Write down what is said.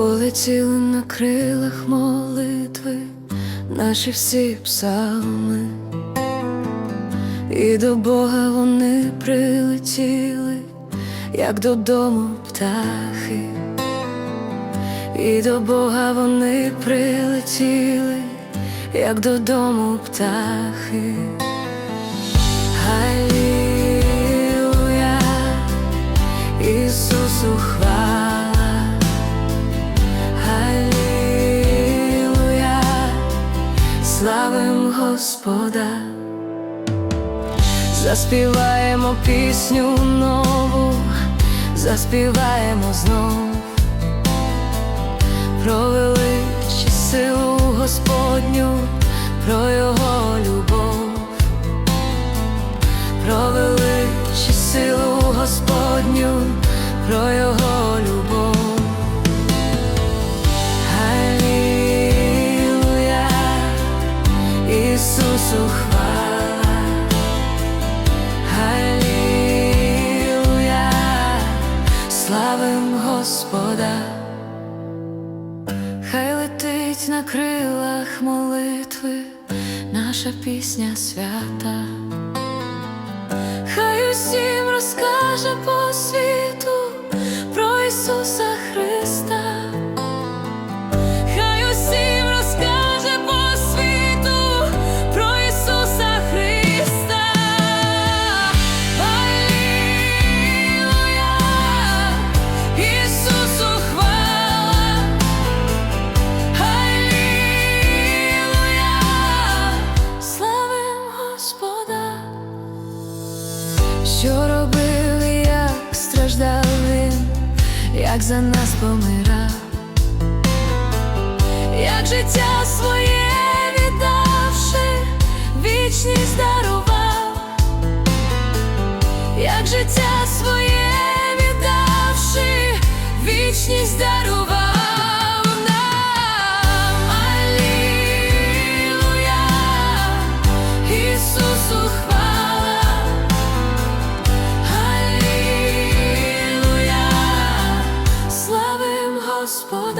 Полетіли на крилах молитви наші всі псалми, і до Бога вони прилетіли, як додому птахи, і до Бога вони прилетіли, як додому птахи. Славим Господа, заспіваємо пісню нову, заспіваємо знов. Про величі силу Господню, про Його любов, про величі силу Господню, про Його Господа. Хай летить на крилах молитви наша пісня свята. Хай усім розкаже Що робили, як страждали, як за нас помирав як життя своє por